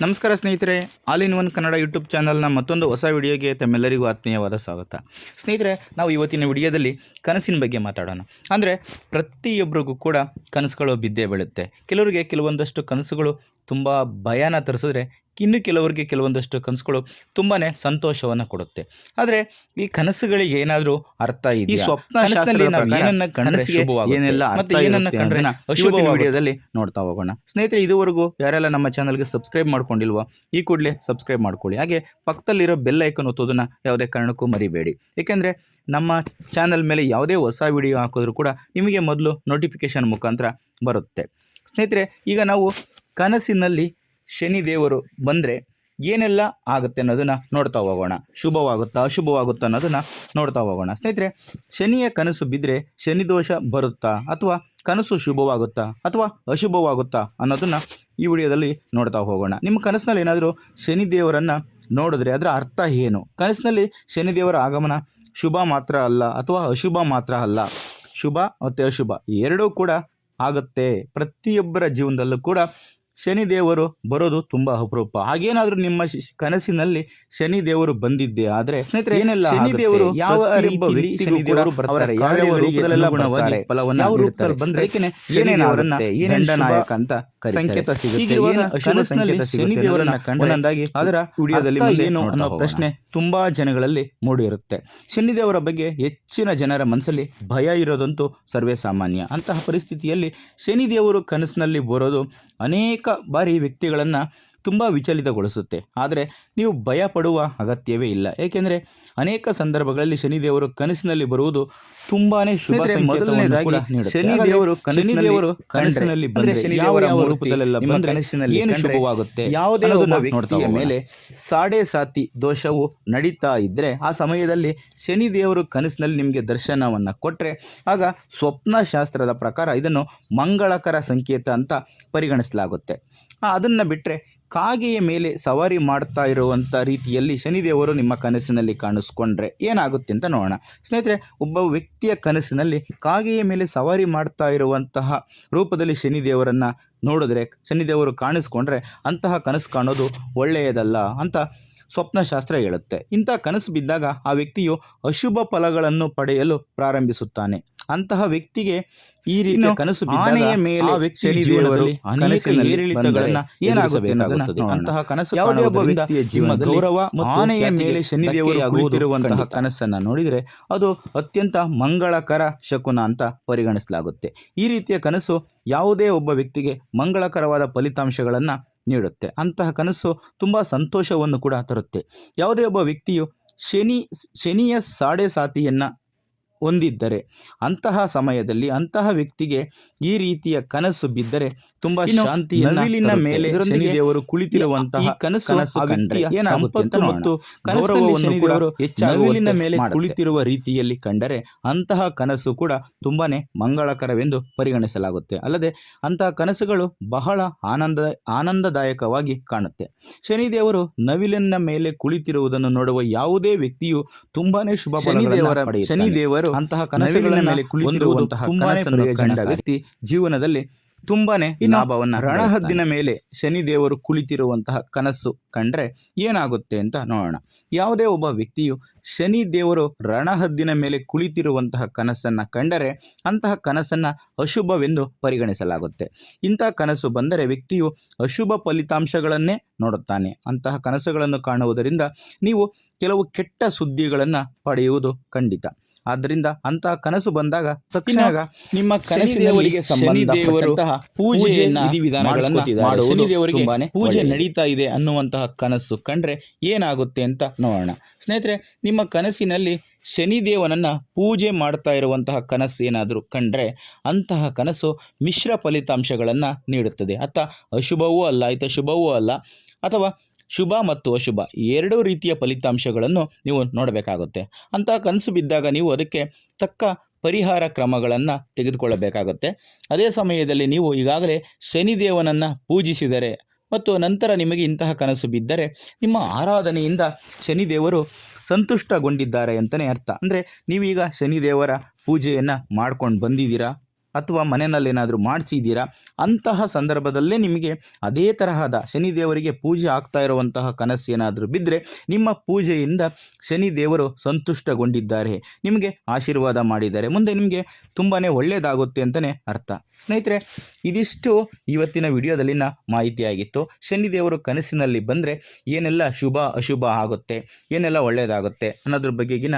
ನಮಸ್ಕಾರ ಸ್ನೇಹಿತರೆ, all in one Kannada YouTube ಚಾನಲ್ನ ಮತ್ತೊಂದು ಹೊಸ ವಿಡಿಯೋಗೆ ತಮ್ಮೆಲ್ಲರಿಗೂ ಆತ್ಮೀಯವಾದ ಸ್ವಾಗತ. ಸ್ನೇಹಿತರೆ, ನಾವು ಇವತ್ತಿನ ವಿಡಿಯೋದಲ್ಲಿ ಕನಸಿನ ಬಗ್ಗೆ ಮಾತಾಡೋಣ. ಅಂದರೆ ಪ್ರತಿಯೊಬ್ಬರಿಗೂ ಕೂಡ ಕನಸುಗಳು ಬಿದ್ದೇ ಬೀಳುತ್ತೆ. ಕೆಲವರಿಗೆ ಕೆಲವೊಂದಷ್ಟು ಕನಸುಗಳು ತುಂಬ ಭಯನ ತರಿಸಿದ್ರೆ ಇನ್ನು ಕೆಲವರಿಗೆ ಕೆಲವೊಂದಷ್ಟು ಕನಸುಗಳು ತುಂಬಾ ಸಂತೋಷವನ್ನು ಕೊಡುತ್ತೆ. ಆದರೆ ಈ ಕನಸುಗಳಿಗೆ ಏನಾದರೂ ಅರ್ಥ ಇದೆ ಈ ಸ್ವಪ್ನ ಏನನ್ನ ಕನಸಿಗೆ ಏನೆಲ್ಲ ಮತ್ತೆ ಏನನ್ನ ಕಂಡ್ರೆ ಅಶುಭ. ವಿಡಿಯೋದಲ್ಲಿ ನೋಡ್ತಾ ಹೋಗೋಣ. ಸ್ನೇಹಿತರೆ ಇದುವರೆಗೂ ಯಾರೆಲ್ಲ ನಮ್ಮ ಚಾನಲ್ಗೆ ಸಬ್ಸ್ಕ್ರೈಬ್ ಮಾಡ್ಕೊಂಡಿಲ್ವೋ ಈ ಕೂಡಲೇ ಸಬ್ಸ್ಕ್ರೈಬ್ ಮಾಡ್ಕೊಳ್ಳಿ. ಹಾಗೆ ಪಕ್ಕದಲ್ಲಿರೋ ಬೆಲ್ ಐಕನ್ ಒತ್ತೋದನ್ನ ಯಾವುದೇ ಕಾರಣಕ್ಕೂ ಮರಿಬೇಡಿ. ಏಕೆಂದರೆ ನಮ್ಮ ಚಾನಲ್ ಮೇಲೆ ಯಾವುದೇ ಹೊಸ ವಿಡಿಯೋ ಹಾಕಿದ್ರೂ ಕೂಡ ನಿಮಗೆ ಮೊದಲು ನೋಟಿಫಿಕೇಶನ್ ಮುಖಾಂತರ ಬರುತ್ತೆ. ಸ್ನೇಹಿತರೆ ಈಗ ನಾವು ಕನಸಿನಲ್ಲಿ ಶನಿ ದೇವರು ಬಂದರೆ ಏನೆಲ್ಲ ಆಗುತ್ತೆ ಅನ್ನೋದನ್ನು ನೋಡ್ತಾ ಹೋಗೋಣ. ಶುಭವಾಗುತ್ತಾ, ಅಶುಭವಾಗುತ್ತಾ ಅನ್ನೋದನ್ನು ನೋಡ್ತಾ ಹೋಗೋಣ. ಸ್ನೇಹಿತರೆ, ಶನಿಯ ಕನಸು ಬಿದ್ದರೆ ಶನಿ ದೋಷ ಬರುತ್ತಾ ಅಥವಾ ಕನಸು ಶುಭವಾಗುತ್ತಾ ಅಥವಾ ಅಶುಭವಾಗುತ್ತಾ ಅನ್ನೋದನ್ನು ಈ ವಿಡಿಯೋದಲ್ಲಿ ನೋಡ್ತಾ ಹೋಗೋಣ. ನಿಮ್ಮ ಕನಸಿನಲ್ಲಿ ಏನಾದರೂ ಶನಿ ದೇವರನ್ನು ನೋಡಿದ್ರೆ ಅದರ ಅರ್ಥ ಏನು? ಕನಸಿನಲ್ಲಿ ಶನಿ ದೇವರ ಆಗಮನ ಶುಭ ಮಾತ್ರ ಅಲ್ಲ ಅಥವಾ ಅಶುಭ ಮಾತ್ರ ಅಲ್ಲ. ಶುಭ ಮತ್ತು ಅಶುಭ ಎರಡೂ ಕೂಡ ಆಗುತ್ತೆ. ಪ್ರತಿಯೊಬ್ಬರ ಜೀವನದಲ್ಲೂ ಕೂಡ ಶನಿ ದೇವರು ಬರೋದು ತುಂಬ ಅಪರೂಪ. ಹಾಗೇನಾದರೂ ನಿಮ್ಮ ಕನಸಿನಲ್ಲಿ ಶನಿ ದೇವರು ಬಂದಿದ್ದೆ ಆದರೆ ಸ್ನೇಹಿತರೆ ಏನೆಲ್ಲ ಶನಿ ದೇವರು ಯಾವ ಶನಿ ದೇವರು ಬರ್ತಾರೆ? ಫಲವನ್ನ ರೂಪದಲ್ಲಿ ಬಂದ್ರೆ ಏನೇನು? ಏನೇನು ದಂಡನಾಯಕ ಅಂತ ಸಂಕೇತ ಸಿಗುತ್ತೆ? ಶನಿ ದೇವರನ್ನ ಒಂದೊಂದಾಗಿ ಅದರ ವಿಡಿಯೋದಲ್ಲಿ ಏನು ಅನ್ನೋ ಪ್ರಶ್ನೆ ತುಂಬಾ ಜನಗಳಲ್ಲಿ ಮೂಡಿರುತ್ತೆ. ಶನಿದೇವರ ಬಗ್ಗೆ ಹೆಚ್ಚಿನ ಜನರ ಮನಸ್ಸಲ್ಲಿ ಭಯ ಇರೋದಂತೂ ಸರ್ವೇ ಸಾಮಾನ್ಯ. ಅಂತಹ ಪರಿಸ್ಥಿತಿಯಲ್ಲಿ ಶನಿದೇವರು ಕನಸಿನಲ್ಲಿ ಬರೋದು ಅನೇಕ ಬಾರಿ ವ್ಯಕ್ತಿಗಳನ್ನು ತುಂಬ ವಿಚಲಿತಗೊಳಿಸುತ್ತೆ. ಆದರೆ ನೀವು ಭಯ ಪಡುವ ಅಗತ್ಯವೇ ಇಲ್ಲ. ಏಕೆಂದರೆ ಅನೇಕ ಸಂದರ್ಭಗಳಲ್ಲಿ ಶನಿದೇವರು ಕನಸಿನಲ್ಲಿ ಬರುವುದು ತುಂಬಾನೇ ಶುಭ ಸಂಕೇತವನ್ನು ಶನಿದೇವರು ಕನಸಿನಲ್ಲಿ ಅಂದ್ರೆ ಬಂದ್ರೆ ಶನಿದೇವರ ರೂಪದಲ್ಲೆಲ್ಲ ಬಂದ್ರೆ ಕನಸಿನಲ್ಲಿ ಏನು ಶುಭವಾಗುತ್ತೆ ಯಾವುದೇ ಒಬ್ಬ ವ್ಯಕ್ತಿಯ ಮೇಲೆ ಸಾಡೆ ಸಾತಿ ದೋಷವು ನಡೀತಾ ಇದ್ದರೆ ಆ ಸಮಯದಲ್ಲಿ ಶನಿ ದೇವರು ಕನಸಿನಲ್ಲಿ ನಿಮಗೆ ದರ್ಶನವನ್ನು ಕೊಟ್ಟರೆ ಆಗ ಸ್ವಪ್ನ ಶಾಸ್ತ್ರದ ಪ್ರಕಾರ ಇದನ್ನು ಮಂಗಳಕರ ಸಂಕೇತ ಅಂತ ಪರಿಗಣಿಸಲಾಗುತ್ತೆ. ಅದನ್ನು ಬಿಟ್ಟರೆ ಕಾಗೆಯ ಮೇಲೆ ಸವಾರಿ ಮಾಡ್ತಾ ಇರುವಂಥ ರೀತಿಯಲ್ಲಿ ಶನಿದೇವರು ನಿಮ್ಮ ಕನಸಿನಲ್ಲಿ ಕಾಣಿಸ್ಕೊಂಡ್ರೆ ಏನಾಗುತ್ತೆ ಅಂತ ನೋಡೋಣ. ಸ್ನೇಹಿತರೆ, ಒಬ್ಬ ವ್ಯಕ್ತಿಯ ಕನಸಿನಲ್ಲಿ ಕಾಗೆಯ ಮೇಲೆ ಸವಾರಿ ಮಾಡ್ತಾ ಇರುವಂತಹ ರೂಪದಲ್ಲಿ ಶನಿದೇವರನ್ನು ನೋಡಿದ್ರೆ, ಶನಿದೇವರು ಕಾಣಿಸ್ಕೊಂಡ್ರೆ ಅಂತಹ ಕನಸು ಕಾಣೋದು ಒಳ್ಳೆಯದಲ್ಲ ಅಂತ ಸ್ವಪ್ನಶಾಸ್ತ್ರ ಹೇಳುತ್ತೆ. ಇಂಥ ಕನಸು ಬಿದ್ದಾಗ ಆ ವ್ಯಕ್ತಿಯು ಅಶುಭ ಫಲಗಳನ್ನು ಪಡೆಯಲು ಪ್ರಾರಂಭಿಸುತ್ತಾನೆ. ಅಂತಹ ವ್ಯಕ್ತಿಗೆ ಈ ರೀತಿಯ ಕನಸು ಆನೆಯ ಮೇಲೆ ಆ ಅನೇಕ ಕನಸಿನಲ್ಲಿ ಏರಿಳಿತಗಳನ್ನ ಏನಾಗಬೇಕಾಗುತ್ತದೆ. ಅಂತಹ ಕನಸು ಯಾವುದೇ ಒಬ್ಬ ವ್ಯಕ್ತಿಯ ಜೀವನ ಗೌರವ ಆನೆಯ ಮೇಲೆ ಶನಿದೇವರು ಆಗುತ್ತಿರುವಂತಹ ಕನಸನ್ನ. ನೋಡಿದರೆ ಅದು ಅತ್ಯಂತ ಮಂಗಳಕರ ಶಕುನ ಅಂತ ಪರಿಗಣಿಸಲಾಗುತ್ತೆ ಈ ರೀತಿಯ ಕನಸು ಯಾವುದೇ ಒಬ್ಬ ವ್ಯಕ್ತಿಗೆ ಮಂಗಳಕರವಾದ ಫಲಿತಾಂಶಗಳನ್ನು ನೀಡುತ್ತೆ ಅಂತಹ ಕನಸು ತುಂಬ ಸಂತೋಷವನ್ನು ಕೂಡ ತರುತ್ತೆ ಯಾವುದೇ ಒಬ್ಬ ವ್ಯಕ್ತಿಯು ಶನಿ ಶನಿಯ ಸಾಡೆ ಸಾತಿಯನ್ನು ಹೊಂದಿದ್ದರೆ ಅಂತಹ ಸಮಯದಲ್ಲಿ ಅಂತಹ ವ್ಯಕ್ತಿಗೆ ಈ ರೀತಿಯ ಕನಸು ಬಿದ್ದರೆ ತುಂಬಾ ಶಾಂತಿ ನವಿಲಿನ ಮೇಲೆ ದೇವರು ಕುಳಿತಿರುವಂತಹ ಕನಸು ಸಂಪತ್ತು ಮತ್ತು ನವಿಲಿನ ಮೇಲೆ ಕುಳಿತಿರುವ ರೀತಿಯಲ್ಲಿ ಕಂಡರೆ ಅಂತಹ ಕನಸು ಕೂಡ ತುಂಬಾನೇ ಮಂಗಳಕರವೆಂದು ಪರಿಗಣಿಸಲಾಗುತ್ತೆ. ಅಲ್ಲದೆ ಅಂತಹ ಕನಸುಗಳು ಬಹಳ ಆನಂದ ಆನಂದದಾಯಕವಾಗಿ ಕಾಣುತ್ತೆ. ಶನಿದೇವರು ನವಿಲಿನ ಮೇಲೆ ಕುಳಿತಿರುವುದನ್ನು ನೋಡುವ ಯಾವುದೇ ವ್ಯಕ್ತಿಯು ತುಂಬಾನೇ ಶುಭ ಶನಿದೇವರು ಅಂತಹ ಕನಸುಗಳನ್ನ ಕನಸುಗಳ ಮೇಲೆ ಕುಳಿತಿರುವಂತಹ ಕನಸನ್ನು. ಕಂಡ ವ್ಯಕ್ತಿ. ಜೀವನದಲ್ಲಿ ತುಂಬಾನೇ ಲಾಭವನ್ನ ರಣಹದ್ದಿನ ಮೇಲೆ ಶನಿ ದೇವರು ಕುಳಿತಿರುವಂತಹ ಕನಸು ಕಂಡ್ರೆ ಏನಾಗುತ್ತೆ ಅಂತ ನೋಡೋಣ. ಯಾವುದೇ ಒಬ್ಬ ವ್ಯಕ್ತಿಯು ಶನಿ ದೇವರು ರಣಹದ್ದಿನ ಮೇಲೆ ಕುಳಿತಿರುವಂತಹ ಕನಸನ್ನ ಕಂಡರೆ ಅಂತಹ ಕನಸನ್ನ ಅಶುಭವೆಂದು ಪರಿಗಣಿಸಲಾಗುತ್ತೆ. ಇಂತಹ ಕನಸು ಬಂದರೆ ವ್ಯಕ್ತಿಯು ಅಶುಭ ಫಲಿತಾಂಶಗಳನ್ನೇ ನೋಡುತ್ತಾನೆ. ಅಂತಹ ಕನಸುಗಳನ್ನು ಕಾಣುವುದರಿಂದ ನೀವು ಕೆಲವು ಕೆಟ್ಟ ಸುದ್ದಿಗಳನ್ನು ಪಡೆಯುವುದು ಖಂಡಿತ. ಆದ್ದರಿಂದ ಅಂತ ಕನಸು ಬಂದಾಗ ತಕ್ಷಣ ನಿಮ್ಮ ಕನಸಿನವರಿಗೆ ಸಂಬಂಧಪಟ್ಟಂತಹ ಪೂಜೆಯನ್ನ ಶನಿದೇವರಿಗೆ ತುಂಬಾನೇ ಪೂಜೆ. ನಡೀತಾ ಇದೆ ಅನ್ನುವಂತಹ ಕನಸು ಕಂಡ್ರೆ ಏನಾಗುತ್ತೆ ಅಂತ ನೋಡೋಣ ಸ್ನೇಹಿತರೆ ನಿಮ್ಮ ಕನಸಿನಲ್ಲಿ ಶನಿದೇವನನ್ನ ಪೂಜೆ ಮಾಡ್ತಾ ಇರುವಂತಹ ಕನಸು ಏನಾದರೂ ಕಂಡ್ರೆ ಅಂತಹ ಕನಸು ಮಿಶ್ರ ಫಲಿತಾಂಶಗಳನ್ನು ನೀಡುತ್ತದೆ ಅತ್ತ ಅಶುಭವೂ ಅಲ್ಲ ಇತ ಶುಭವೂ ಅಲ್ಲ ಅಥವಾ ಶುಭ ಮತ್ತು ಅಶುಭ ಎರಡೂ ರೀತಿಯ ಫಲಿತಾಂಶಗಳನ್ನು ನೀವು ನೋಡಬೇಕಾಗುತ್ತೆ. ಅಂತಹ ಕನಸು ಬಿದ್ದಾಗ ನೀವು ಅದಕ್ಕೆ ತಕ್ಕ ಪರಿಹಾರ ಕ್ರಮಗಳನ್ನು ತೆಗೆದುಕೊಳ್ಳಬೇಕಾಗುತ್ತೆ. ಅದೇ ಸಮಯದಲ್ಲಿ ನೀವು ಈಗಾಗಲೇ ಶನಿದೇವನನ್ನು ಪೂಜಿಸಿದರೆ ಮತ್ತು ನಂತರ ನಿಮಗೆ ಇಂತಹ ಕನಸು ಬಿದ್ದರೆ ನಿಮ್ಮ ಆರಾಧನೆಯಿಂದ ಶನಿದೇವರು ಸಂತುಷ್ಟಗೊಂಡಿದ್ದಾರೆ ಅಂತಲೇ ಅರ್ಥ. ಅಂದರೆ ನೀವೀಗ ಶನಿದೇವರ ಪೂಜೆಯನ್ನು ಮಾಡ್ಕೊಂಡು ಬಂದಿದ್ದೀರಾ? ಅಥವಾ ಮನೆಯಲ್ಲಿ ಏನಾದರೂ ಮಾಡಿಸಿದ್ದೀರಾ? ಅಂತಹ ಸಂದರ್ಭದಲ್ಲೇ ನಿಮಗೆ ಅದೇ ತರಹದ ಶನಿದೇವರಿಗೆ ಪೂಜೆ ಆಗ್ತಾ ಇರುವಂತಹ ಕನಸು ಏನಾದರೂ ಬಿದ್ದರೆ ನಿಮ್ಮ ಪೂಜೆಯಿಂದ ಶನಿದೇವರು ಸಂತುಷ್ಟಗೊಂಡಿದ್ದಾರೆ. ನಿಮಗೆ ಆಶೀರ್ವಾದ ಮಾಡಿದ್ದಾರೆ. ಮುಂದೆ ನಿಮಗೆ ತುಂಬಾ ಒಳ್ಳೆಯದಾಗುತ್ತೆ ಅಂತಲೇ ಅರ್ಥ. ಸ್ನೇಹಿತರೆ, ಇದಿಷ್ಟು ಇವತ್ತಿನ ವಿಡಿಯೋದಲ್ಲಿನ ಮಾಹಿತಿಯಾಗಿತ್ತು. ಶನಿದೇವರು ಕನಸಿನಲ್ಲಿ ಬಂದರೆ ಏನೆಲ್ಲ ಶುಭ ಅಶುಭ ಆಗುತ್ತೆ, ಏನೆಲ್ಲ ಒಳ್ಳೆಯದಾಗುತ್ತೆ ಅನ್ನೋದ್ರ ಬಗೆಗಿನ